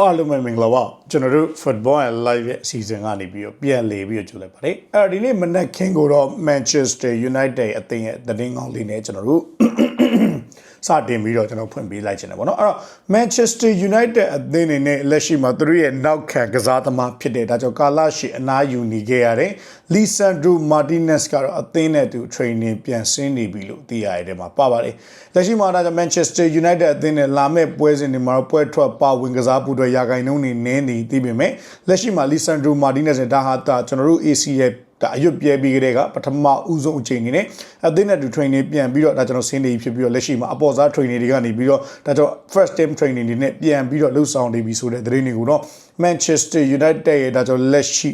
အားလုံးပဲမင်္ဂလာပါကျွန်တော်တို့ football and live ရဲ့အစီအစဉ်ကနေပြီးတော့ပြန်လေပြီးတော့ကြိုလိုက်ပါတယ်အဲ့တော့ဒီနေ့မနက်ခင်းကိုတော့ Manchester United အသင်းရဲ့သတင်းကောင်းလေးနဲ့ကျွန်တော်တို့ စတင်ပြီးတော့ကျွန်တော်ဖွင့်ပေးလိုက်ခြင်းတယ်ပေါ့နော်အဲ့တော့ Manchester United အသင်းအနေနဲ့လက်ရှိမှာသူတို့ရဲ့နောက်ခံကစားသမားဖြစ်တဲ့ဒါကြောင့်ကာလာရှိအနားယူနေခဲ့ရတဲ့ Lisandro Martinez ကတော့အသင်းနဲ့သူ training ပြန်ဆင်းနေပြီလို့သိရတဲ့မှာပါပါတယ်လက်ရှိမှာဒါကြောင့် Manchester United အသင်းနဲ့လာမယ့်ပွဲစဉ်တွေမှာတော့ပွဲထွက်ပါဝင်ကစားဖို့အတွက်ရာဂိုင်နှုန်းနေနည်းနေသိပေမဲ့လက်ရှိမှာ Lisandro Martinez နဲ့ဒါဟာတာကျွန်တော်တို့ AC ရဲ့ ဒါအရွတ်ပြဲပြီးကြတဲ့ကပထမဦးဆုံးအချိန်အနေနဲ့အသင်းနဲ့တူ training ပြန်ပြီးတော့ဒါကျွန်တော်ဆင်းနေဖြစ်ပြီးတော့လက်ရှိမှာအပေါ်စား training တွေကနေပြီးတော့ဒါကြောင့် first team training တွေနဲ့ပြန်ပြီးတော့လှုပ်ဆောင်နေပြီဆိုတဲ့သတင်းတွေကိုတော့ Manchester United ရဲ့ဒါကြောင့်လက်ရှိ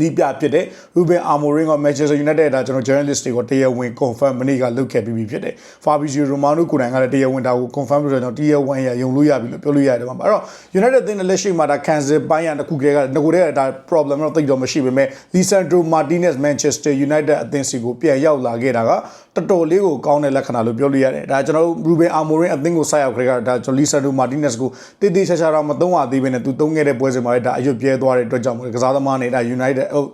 နီးပြဖြစ်တဲ့ Ruben Amorim က Manchester United ဒါကျွန်တော် journalist တွေကိုတရားဝင် confirm မနေ့ကလုပ်ခဲ့ပြီးပြီဖြစ်တယ် Fabrizio Romano ကိုယ်တိုင်ကလည်းတရားဝင်ဒါကို confirm လုပ်တော့တရားဝင်ရယုံလို့ရပြီလို့ပြောလို့ရတယ်မှာအဲ့တော့ United အသင်းနဲ့လက်ရှိမှာဒါ cancel ပိုင်းရတခုကလေးကငကိုတည်းကဒါ problem တော့သိတော့မရှိပေမဲ့ Lisandro Martinez Manchester United အသင်းစီကိုပြန်ရောက်လာခဲ့တာကတော်တော်လေးကိုကောင်းတဲ့လက္ခဏာလို့ပြောလို့ရတယ်ဒါကျွန်တော်တို့ Ruben Amorim အသင်းကိုဆိုက်ရောက်ခရကဒါကျွန်တော် Lisandro Martinez ကိုတည်တည်ချာချာတော့မသုံးရသေးဘဲနဲ့သူသုံးခဲ့တဲ့ပွဲစဉ်မှာလည်းဒါအရွတ်ပြဲသွားတဲ့အတွက်ကြောင့်ကစားသမားနဲ့ဒါ United ဟုတ်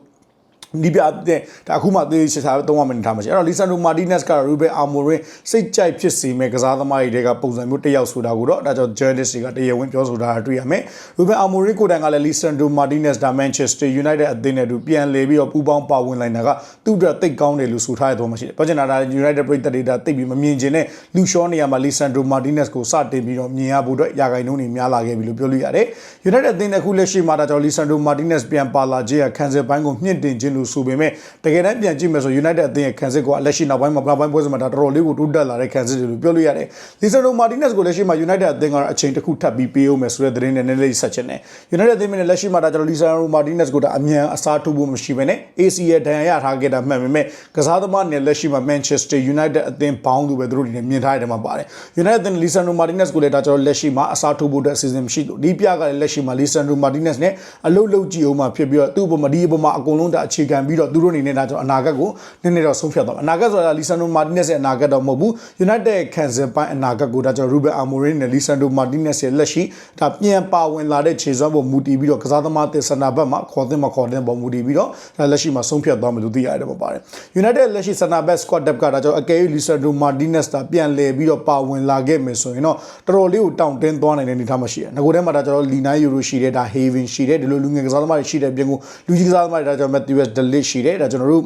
ဒီပြတဲ့ဒါအခုမှသေချာချာသုံးရမယ်ထားမှာရှိအဲ့တော့လီဆန်ဒိုမာတီနက်စ်ကရူဘယ်အာမိုရင်စိတ်ကြိုက်ဖြစ်စေမဲ့ကစားသမားတွေတွေကပုံစံမျိုးတစ်ယောက်ဆိုတာကိုတော့ဒါကြောင့် journalist တွေကတရားဝင်ပြောဆိုတာတွေ့ရမယ်ရူဘယ်အာမိုရင်ကိုယ်တိုင်ကလည်းလီဆန်ဒိုမာတီနက်စ်ဒါမန်ချက်စတာယူနိုက်တက်အသင်းနဲ့တူပြန်လေပြီးတော့ပူးပေါင်းပါဝင်လိုက်တာကသူ့အတွက်တိတ်ကောင်းတယ်လို့ဆိုထားရတော့မှရှိတယ်။ဘာကြောင့်လဲဒါယူနိုက်တက်ပရိသတ်တွေဒါတိတ်ပြီးမမြင်ချင်တဲ့လူရှောနေရာမှာလီဆန်ဒိုမာတီနက်စ်ကိုစတင်ပြီးတော့မြင်ရဖို့အတွက်ရာဂိုင်နှုန်းတွေများလာခဲ့ပြီလို့ပြောလို့ရတယ်။ယူနိုက်တက်အသင်းနဲ့အခုလက်ရှိမှာဒါကြောင့်လီဆန်ဒိုမာတီနက်စ်ပြန်ပါလာခြင်းကခံစစ်ပိုင်းကိုမြင့်တင်ခြင်းလို့ဆိုပေမဲ့တကယ်တမ်းပြန်ကြည့်မယ်ဆို United အသင်းရဲ့ခံစစ်ကလက်ရှိနောက်ပိုင်းမှာနောက်ပိုင်းပွဲစဉ်မှာဒါတော်တော်လေးကိုတိုးတက်လာတဲ့ခံစစ်တွေလို့ပြောလို့ရတယ်။လီဆန်ဒိုမာတီနက်စ်ကိုလက်ရှိမှာ United အသင်းကတော့အချိန်တစ်ခုထပ်ပြီးပေးအောင်မယ်ဆိုတဲ့သတင်းနဲ့နည်းနည်းလေးဆက်ချင်တယ်။ United အသင်းနဲ့လက်ရှိမှာဒါကျွန်တော်လီဆန်ဒိုမာတီနက်စ်ကိုဒါအမြန်အစားထိုးဖို့မရှိဘဲနဲ့ AC ရဲ့ဒဏ်ရာရထားခဲ့တာမှန်ပေမဲ့ကစားသမားနဲ့လက်ရှိမှာ Manchester United အသင်းဘောင်းသူပဲသူတို့ဒီနေ့မြင်ထားတဲ့မှာပါတယ်။ United အသင်းလီဆန်ဒိုမာတီနက်စ်ကိုလည်းဒါကျွန်တော်လက်ရှိမှာအစားထိုးဖို့အတွက်အစီအစဉ်မရှိလို့ဒီပြကလည်းလက်ရှိမှာလီဆန်ဒိုမာတီနက်စ်နဲ့အလုပ်လုပ်ကြည့်အောင်မှဖြစ်ပြီးတော့သူ့ဘမဒီဘမအကုန်လုံးဒါအခြေခံပြီးတော့သူတို့အနေနဲ့ဒါကျွန်တော်အနာဂတ်ကိုနည်းနည်းတော့ဆုံးဖြတ်သွားမှာအနာဂတ်ဆိုတာလီဆန်ဒိုမာတီနက်စ်ရဲ့အနာဂတ်တော့မဟုတ်ဘူး United ရဲ့ခံစစ်ပိုင်းအနာဂတ်ကိုဒါကျွန်တော် Ruben Amorim နဲ့လီဆန်ဒိုမာတီနက်စ်ရဲ့လက်ရှိဒါပြန်ပါဝင်လာတဲ့ခြေစွမ်းပေါ်မူတည်ပြီးတော့ကစားသမားတဲ့စနာဘက်မှာခေါ်တဲ့မခေါ်တဲ့ပေါ်မူတည်ပြီးတော့ဒါလက်ရှိမှာဆုံးဖြတ်သွားမယ်လို့သိရတယ်ပေါ့ပါတယ် United လက်ရှိစနာဘက် squad depth ကဒါကျွန်တော်အကယ်၍လီဆန်ဒိုမာတီနက်စ်တာပြန်လဲပြီးတော့ပါဝင်လာခဲ့မယ်ဆိုရင်တော့တော်တော်လေးကိုတောင့်တင်းသွားနိုင်တဲ့အနေအထားမှာရှိတယ်ငကိုထဲမှာဒါကျွန်တော်လီနိုင်ယူရိုရှိတယ်ဒါ Haven ရှိတယ်ဒီလိုလူငယ်ကစားသမားတွေရှိတဲ့ပြင်ကိုလူကြီးကစားသမားတွေဒါကျွန်တော် Matthews Delic ရှိတယ်ဒါကျွန်တော်တို့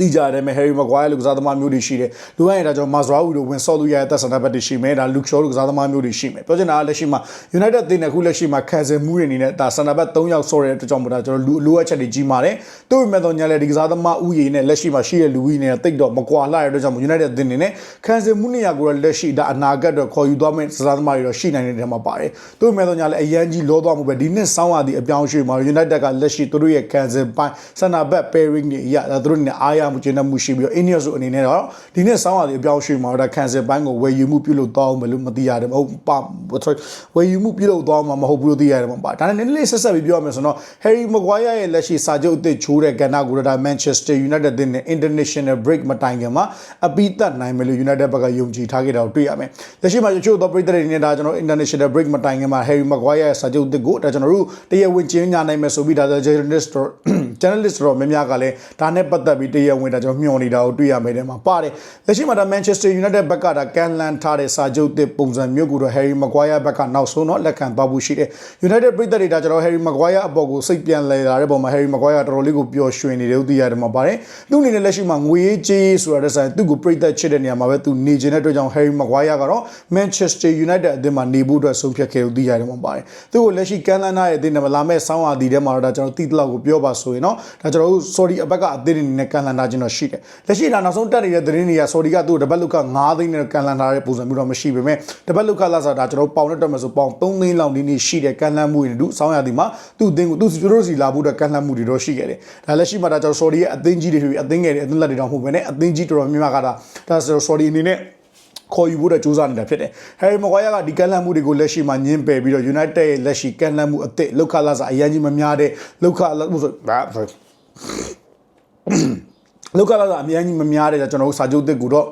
တိကြတယ်မဲ့ Harry Maguire လို့ကစားသမားမျိုးတွေရှိတယ်။လူကရင်ဒါကြောင့် Mazraoui တို့ဝင်ဆော့လို့ရတဲ့သက်ဆန္ဒဘက်တွေရှိမယ်။ဒါ Luke Shaw တို့ကစားသမားမျိုးတွေရှိမယ်။ပြောချင်တာကလက်ရှိမှာ United တင်တဲ့ခုလက်ရှိမှာခံစင်မှုတွေအနေနဲ့ဒါဆန္ဒဘက်3ယောက်ဆော့တဲ့အတွက်ကြောင့်မို့ဒါကျွန်တော်လူလိုအပ်ချက်တွေကြီးမာတယ်။တို့ပေမဲ့တော့ညာလေဒီကစားသမားဥယျာဉ်နဲ့လက်ရှိမှာရှိတဲ့လူကြီးနဲ့တိတ်တော့မကွာလှတဲ့အတွက်ကြောင့်မို့ United တင်နေနဲ့ခံစင်မှုနေရာကိုတော့လက်ရှိဒါအနာဂတ်တော့ခေါ်ယူသွားမယ့်ကစားသမားတွေတော့ရှိနိုင်တဲ့နေရာမှာပါတယ်။တို့ပေမဲ့တော့ညာလေအရန်ကြီးလောသွားမှုပဲဒီနှစ်ဆောင်းရသည့်အပြောင်းအရွှေ့မှာ United ကလက်ရှိသူတို့ရဲ့ခံစင်ပိုင်းဆန္ဒဘက် pairing တွေအရဒါသူတို့နဲ့အားရမှုကျင်းမှုရှိပြီးတော့ Ineos ဆိုအနေနဲ့တော့ဒီနေ့ဆောင်းရည်အပြောင်းရွှေ့မှာတော့ cancel ပိုင်းကိုဝယ်ယူမှုပြုလုပ်သွားအောင်မလို့မသိရတယ်မဟုတ်ပါ sorry ဝယ်ယူမှုပြုလုပ်သွားမှာမဟုတ်ဘူးလို့သိရတယ်မှာပါဒါနဲ့နည်းနည်းလေးဆက်ဆက်ပြီးပြောရမယ်ဆိုတော့ Harry Maguire ရဲ့လက်ရှိစာချုပ်အသစ်ချိုးတဲ့ကဏ္ဍကိုတော့ Manchester United တဲ့ international break မတိုင်ခင်မှာအပိသက်နိုင်မယ်လို့ United ဘက်ကယုံကြည်ထားခဲ့တာကိုတွေ့ရမယ်လက်ရှိမှာချို့သောပြည်သက်တွေနဲ့ဒါကျွန်တော် international break မတိုင်ခင်မှာ Harry Maguire ရဲ့စာချုပ်အသစ်ကိုဒါကျွန်တော်တို့တရားဝင်ကျင်းညာနိုင်မယ်ဆိုပြီးဒါ journalist journalist တော့များများကလည်းဒါနဲ့ပတ်သက်ပြီးတရားဝင်ဒါကျွန်တော်မျှော်နေတာကိုတွေ့ရမယ်တဲ့မှာပါတယ်လက်ရှိမှာဒါ Manchester United ဘက်ကဒါကန်လန်ထားတဲ့စာချုပ်သစ်ပုံစံမျိုးကိုတော့ Harry Maguire ဘက်ကနောက်ဆုံးတော့လက်ခံသွားဖို့ရှိတယ် United ပြည်သက်တွေဒါကျွန်တော် Harry Maguire အပေါ်ကိုစိတ်ပြန်လဲလာတဲ့ပုံမှာ Harry Maguire တော်တော်လေးကိုပျော်ရွှင်နေတယ်လို့သိရတယ်မှာပါတယ်သူ့အနေနဲ့လက်ရှိမှာငွေရေးကြေးဆိုတာတဲ့ဆိုင်သူ့ကိုပြည်သက်ချစ်တဲ့နေရာမှာပဲသူနေခြင်းတဲ့အတွက်ကြောင့် Harry Maguire ကတော့ Manchester United အသင်းမှာနေဖို့အတွက်ဆုံးဖြတ်ခဲ့လို့သိရတယ်မှာပါတယ်သူ့ကိုလက်ရှိကန်လန်ထားတဲ့အသင်းနဲ့မလာမဲ့ဆောင်းအာဒီထဲမှာတော့ဒါကျွန်တော်တိတလောက်ကိုပြောပါဆိုရင်တော့ဒါကျွန်တော်တို့ sorry အဘက်ကအသင်းအနေနဲ့ကန်လန်ထားခြင်းတော့ရှိတယ်လက်ရှိဒါနောက်ဆုံးတက်နေတဲ့သတင်းတွေက sorry ကသူ့တပတ်လုက9သိန်းနဲ့ကန်လန်ထားတဲ့ပုံစံမျိုးတော့မရှိပေမဲ့တပတ်လုကလာစားဒါကျွန်တော်ပေါင်နဲ့တက်မယ်ဆိုပေါင်3သိန်းလောက်ဒီနေ့ရှိတဲ့ကန်လန်မှုတွေတို့ဆောင်းရသည်မှာသူ့အသင်းကိုသူ့သူတို့စီလာဖို့အတွက်ကန်လန်မှုတွေတော့ရှိခဲ့တယ်ဒါလက်ရှိမှာဒါကျွန်တော် sorry ရဲ့အသင်းကြီးတွေဖြစ်ပြီးအသင်းငယ်တွေအသင်းလက်တွေတော့မဟုတ်ဘဲနဲ့အသင်းကြီးတော်တော်များများကဒါဒါ sorry အနေနဲ့ ခေါ်ယူဖို့တော့စူးစမ်းနေတာဖြစ်တယ်။ Harry Maguire ကဒီကန်လန့်မှုတွေကိုလက်ရှိမှာညင်းပယ်ပြီးတော့ United ရဲ့လက်ရှိကန်လန့်မှုအသစ်လောက်ခလာစားအရင်ကြီးမများတဲ့လောက်ခလောက်ဆိုဘာလောက်ခလာစားအများကြီးမများတဲ့ကျွန်တော်တို့စာချုပ်အသစ်ကိုတော့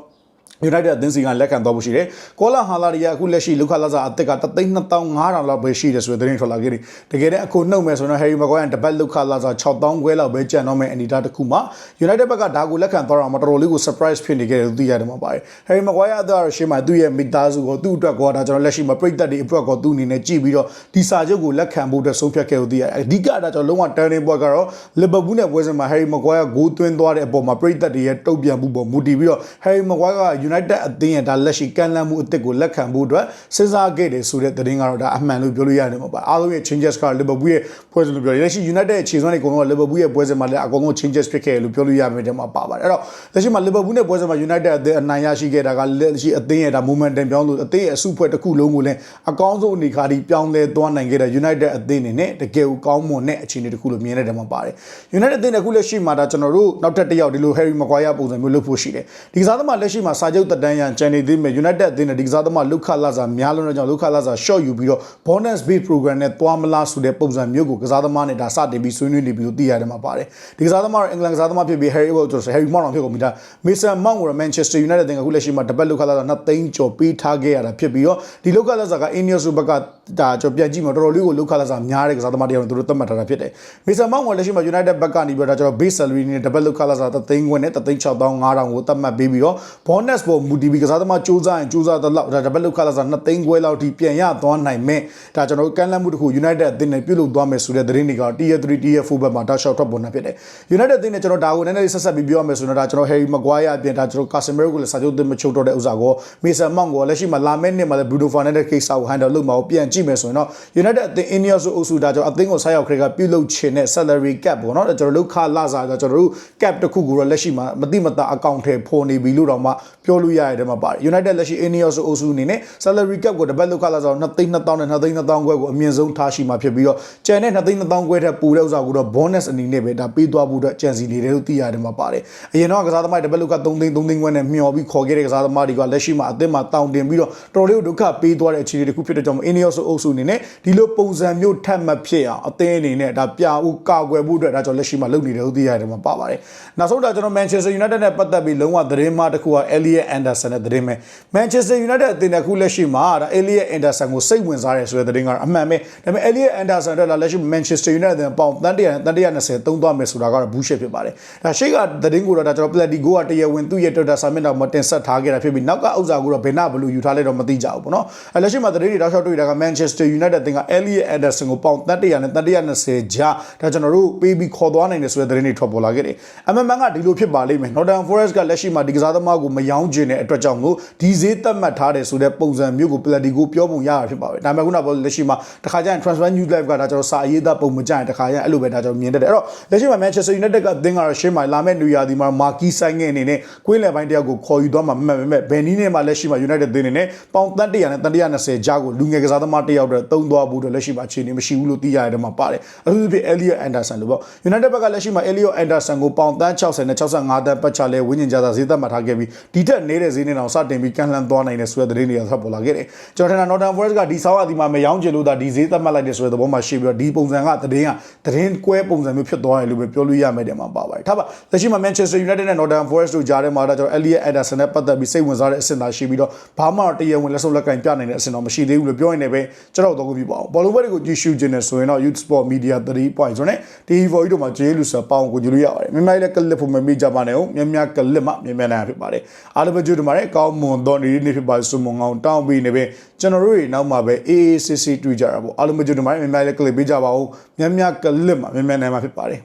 United အသင်းစီကလက်ခံသွားဖို့ရှိတယ်။ကောလာဟာလာရီယာအခုလက်ရှိလုခလာစာအသက်က32500လောက်ပဲရှိတယ်ဆိုတဲ့သတင်းထွက်လာခဲ့တယ်။တကယ်တမ်းအခုနှုတ်မယ်ဆိုတော့ Harry Maguire တပတ်လုခလာစာ6000ခွဲလောက်ပဲကျန်တော့မယ်အနေအထားတစ်ခုမှာ United ဘက်ကဒါကိုလက်ခံသွားတာမှတော်တော်လေးကို surprise ဖြစ်နေခဲ့တယ်လို့သိရတယ်မှာပါတယ်။ Harry Maguire အသက်အရရှင်းမှာသူ့ရဲ့မိသားစုကိုသူ့အတွက်ကောဒါကျွန်တော်လက်ရှိမှာပြည်သက်တွေအတွက်ကောသူ့အနေနဲ့ကြည့်ပြီးတော့ဒီစာချုပ်ကိုလက်ခံဖို့အတွက်ဆုံးဖြတ်ခဲ့လို့သိရတယ်။အဓိကဒါကျွန်တော်လုံးဝ turning point ကတော့ Liverpool နဲ့ပွဲစဉ်မှာ Harry Maguire ဂိုးသွင်းသွားတဲ့အပေါ်မှာပြည်သက်တွေရဲ့တုံ့ပြန်မှုပေါ်မူတည်ပြီးတော့ Harry Maguire က United အသင်းရဲ့ဒါလက်ရှိကန်လန့်မှုအစ်စ်ကိုလက်ခံဖို့အတွက်စဉ်းစားခဲ့တယ်ဆိုတဲ့သတင်းကတော့ဒါအမှန်လို့ပြောလို့ရတယ်မှာပါအားလုံးရဲ့ changes က Liverpool ရဲ့ပွဲစဉ်လို့ပြောတယ်လက်ရှိ United ရဲ့ခြေစွမ်းတွေအကုန်လုံးက Liverpool ရဲ့ပွဲစဉ်မှာလည်းအကုန်လုံး changes ဖြစ်ခဲ့တယ်လို့ပြောလို့ရမယ်တဲ့မှာပါပါတယ်အဲ့တော့လက်ရှိမှာ Liverpool နဲ့ပွဲစဉ်မှာ United အသင်းအနိုင်ရရှိခဲ့တာကလက်ရှိအသင်းရဲ့ဒါ momentum ပြောင်းလို့အသင်းရဲ့အစုဖွဲ့တစ်ခုလုံးကိုလည်းအကောင်းဆုံးအနေခါဒီပြောင်းလဲသွားနိုင်ခဲ့တဲ့ United အသင်းနေနဲ့တကယ်ကိုကောင်းမွန်တဲ့အခြေအနေတစ်ခုလို့မြင်ရတယ်မှာပါတယ် United အသင်းအခုလက်ရှိမှာဒါကျွန်တော်တို့နောက်ထပ်တစ်ယောက်ဒီလို Harry Maguire ပုံစံမျိုးလုပ်ဖို့ရှိတယ်ဒီကစားသမားလက်ရှိမှာစာချုပ်တက်တန်းရန်ကျန်နေသေးမယ် United အသင်းနဲ့ဒီကစားသမားလုခလာစာများလုံးတဲ့ကြောင့်လုခလာစာ short ယူပြီးတော့ bonus bid program နဲ့သွားမလားဆိုတဲ့ပုံစံမျိုးကိုကစားသမားနဲ့ဒါစတင်ပြီးဆွေးနွေးနေပြီးလို့သိရတယ်မှာပါတယ်ဒီကစားသမားကအင်္ဂလန်ကစားသမားဖြစ်ပြီး Harry ဘောဆို Harry Mount ဖြစ်ကုန်ပြီဒါ Mason Mount ကို Manchester United တင်ကအခုလက်ရှိမှာတပတ်လုခလာစာ2သိန်းကျော်ပေးထားခဲ့ရတာဖြစ်ပြီးတော့ဒီလုခလာစာက Ineos ဘက်ကဒါကျွန်တော်ပြန်ကြည့်မှာတော်တော်လေးကိုလုခလာစာများတဲ့ကစားသမားတယောက်နဲ့သူတို့သတ်မှတ်ထားတာဖြစ်တယ် Mason Mount ကလက်ရှိမှာ United ဘက်ကနေပြီးတော့ဒါကျွန်တော် base salary နဲ့တပတ်လုခလာစာ3သိန်းခွဲနဲ့3သိန်း6500ကိုသတ်မှတ်ပေးပြီးတော့ bonus ပေါ်မူတည်ပြီးကစားသမားစူးစမ်းရင်စူးစမ်းတဲ့လောက်ဒါတပတ်လုခလာစာ2သိန်းခွဲလောက်ထိပြန်ရသွားနိုင်မဲ့ဒါကျွန်တော်တို့ကန်လန့်မှုတစ်ခု United အသင်းနဲ့ပြုတ်လုသွားမယ်ဆိုတဲ့သတင်းတွေက Tier 3 Tier 4ဘက်မှာတောက်လျှောက်ထွက်ပေါ်နေဖြစ်တယ် United အသင်းနဲ့ကျွန်တော်ဒါကိုနည်းနည်းလေးဆက်ဆက်ပြီးပြောရမယ်ဆိုတော့ဒါကျွန်တော် Harry Maguire အပြင်ဒါကျွန်တော် Casemiro ကိုလည်းစာချုပ်သစ်မချုပ်တော့တဲ့ဥစ္စာကို Mason Mount ကိုလက်ရှိမှာလာမယ့်နှစ်မှာလည်း Bruno Fernandes ကိစ္စကို handle လုပ်မှာကိုပြန်ကြည့်မယ်ဆိုရင်တော့ United အသင်း Ineos အုပ်စုဒါကျွန်တော်အသင်းကိုဆိုက်ရောက်ခရကပြုတ်လုချင်တဲ့ salary cap ပေါ့နော်ကျွန်တော်တို့ခလာစားကျွန်တော်တို့ cap တစ်ခုကိုတော့လက်ရှိမှာမတိမတာအကောင့်ထဲပေါ်နေပြီလို့တော့မှပြောလို့ရရတယ်မှာပါတယ် United လက်ရှိ Ineos အုပ်စုအနေနဲ့ salary cap ကိုတပတ်လောက်ခလာစား2သိန်း2000နဲ့2သိန်း2000ခွဲကိုအမြင့်ဆုံးထားရှိမှာဖြစ်ပြီးတော့ကျန်တဲ့2သိန်း2000ခွဲထက်ပိုတဲ့ဥစ္စာကိုတော့ bonus အနေနဲ့ပဲဒါပေးသွားဖို့အတွက်ကြံစီနေတယ်လို့သိရတယ်မှာပါတယ်အရင်တော့ကစားသမားတပတ်လောက်က3သိန်း3သိန်းခွဲနဲ့မျှော်ပြီးခေါ်ခဲ့တဲ့ကစားသမားတွေကလက်ရှိမှာအသင်းမှာတောင်းတင်ပြီးတော့တော်တော်လေးဒုက္ခပေးသွားတဲ့အခြေအနေတစ်ခုဖြစ်တဲ့ကြောင့် Ineos အုပ်စုအနေနဲ့ဒီလိုပုံစံမျိုးထပ်မဖြစ်အောင်အသင်းအနေနဲ့ဒါပြဦးကာကွယ်ဖို့အတွက်ဒါကြောင့်လက်ရှိမှာလုပ်နေတယ်လို့သိရတယ်မှာပါပါတယ်နောက်ဆုံးတော့ကျွန်တော် Manchester United နဲ့ပတ်သက်ပြီးလုံးဝသတင်းမှတစ်ခုက Elliot Anderson နဲ့သတင်းပဲ Manchester United အသင်းနဲ့အခုလက်ရှိမှာဒါ Elliot Anderson ကိုစိတ်ဝင်စားတယ်ဆိုတဲ့သတင်းကတော့အမှန်ပဲဒါပေမဲ့ Elliot Anderson အတွက်လက်ရှိ Manchester United နဲ့ပေါင်တန်100တန်120သုံးသွားမယ်ဆိုတာကတော့ bullshit ဖြစ်ပါတယ်ဒါရှိကသတင်းကိုတော့ဒါကျွန်တော် Platigo ကတရားဝင်သူ့ရဲ့ Twitter စာမျက်နှာမှာတင်ဆက်ထားခဲ့တာဖြစ်ပြီးနောက်ကဥစ္စာကိုတော့ဘယ်နှဘလို့ယူထားလဲတော့မသိကြဘူးပေါ့နော်အဲလက်ရှိမှာသတင်းတွေတောက်လျှောက်တွေ့တာက Manchester United တင်က Elliot Anderson ကိုပေါင်တန်100နဲ့တန်120ကြားဒါကျွန်တော်တို့ပေးပြီးခေါ်သွားနိုင်တယ်ဆိုတဲ့သတင်းတွေထွက်ပေါ်လာခဲ့တယ် MMN ကဒီလိုဖြစ်ပါလိမ့်မယ် Northern Forest ကလက်ရှိမှာဒီကစားသမားကိုမယောင်းကျင်တဲ့အတွက်ကြောင့်မို့ဒီဈေးသက်မှတ်ထားတယ်ဆိုတဲ့ပုံစံမျိုးကို Platigo ပြောပုံရတာဖြစ်ပါပဲဒါပေမဲ့ခုနကလက်ရှိမှာတခါကျရင် Transfer News Live ကဒါကျွန်တော်စာအရေးသားပုံမကြရင်တခါကျရင်အဲ့လိုပဲဒါကျွန်တော်မြင်တတ်တယ်အဲ့တော့လက်ရှိမှာ Manchester United ကအသင်းကတော့ရှင်းမှာလာမဲ့နူယာဒီမှာမာကီဆိုင်ငယ်အနေနဲ့ကွင်းလယ်ပိုင်းတယောက်ကိုခေါ်ယူသွားမှာမမှန်ပေမဲ့ဘယ်နည်းနဲ့မှလက်ရှိမှာ United အသင်းအနေနဲ့ပေါင်တန်100နဲ့တန်120ကြားကိုလူငယ်ကစားသမားတယောက်တည်းတုံးသွားဖို့အတွက်လက်ရှိမှာအခြေအနေမရှိဘူးလို့သိရတယ်မှာပါတယ်အထူးသဖြင့် Elliot Anderson လို့ပေါ့ United ဘက်ကလက်ရှိမှာ Elliot Anderson ကိုပေါင်တန်60နဲ့65တန်ပတ်ချလဲဝင်းကျင်ကြတာဈေးသက်မှတ်ထားခဲ့ပြီးဒီထက်နေတဲ့ဈေးနဲ့တော့စတင်ပြီးကန်လှန်သွားနိုင်တယ်ဆိုတဲ့သတင်းတွေကထွက်ပေါ်လာခဲ့တယ်ကျွန်တော်ထင်တာ Northern Forest ကဒီဆောက်အဒီမှာမရောင်းချင်လို့ဒါဒီဈေးသက်မှတ်လိုက်တယ်ဆိုတဲ့သဘောမှာရှိပြီးတော့ဒီပုံစံကသတင်းကသတင်းကွဲပုံစံမျိုးဖြစ်သွားတယ်လို့ပဲပြောလို့ရမယ်တယ်မှာပါပါတယ်ထားပါလက်ရှိမှာ Manchester United နဲ့ Northern Forest တို့ကြားထဲမှာတော့ကျွန်တော် Elliot Anderson နဲ့ပတ်သက်ပြီးစိတ်ဝင်စားတဲ့အဆင့်သာရှိပြီးတော့ဘာမှတရားဝင်လက်စုပ်လက်ကင်ပြနိုင်တဲ့အဆင့်တော့မရှိသေးဘူးလို့ပြောရင်လည်းပဲကျွန်တော်တော့ကိုပြပါအောင်ဘောလုံးဘက်တွေကိုကြည့်ရှုခြင်းနဲ့ဆိုရင်တော့ Youth Sport Media 3 point ဆိုနဲ့ TV4 တို့မှာကျေးလူဆိုပေါင်းကိုကြည့်လို့ရပါတယ်မြန်မာလည်းကလစ်ဖို့မမေ့ကြပါနဲ့ဟုတ်မြန်မာကလစ်မှမြန်မာနိုင်ဖြစ်ပါတယ်အားလုံးပဲကြည့်တို့မှာလည်းကောင်းမွန်သောနေ့နေ့ဖြစ်ပါစုံမငောင်းတောင်းပြီးနေပဲကျွန်တော်တို့တွေနောက်မှာပဲအေးအေးဆေးဆေးတွေ့ကြတာပေါ့အားလုံးပဲကြည့်တို့မှာလည်းမြန်မာလည်းကလစ်ပေးကြပါဦးမြန်မာကလစ်မှမြန်မာနိုင်မှာဖြစ်ပါတယ်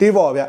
တေးပါဗျ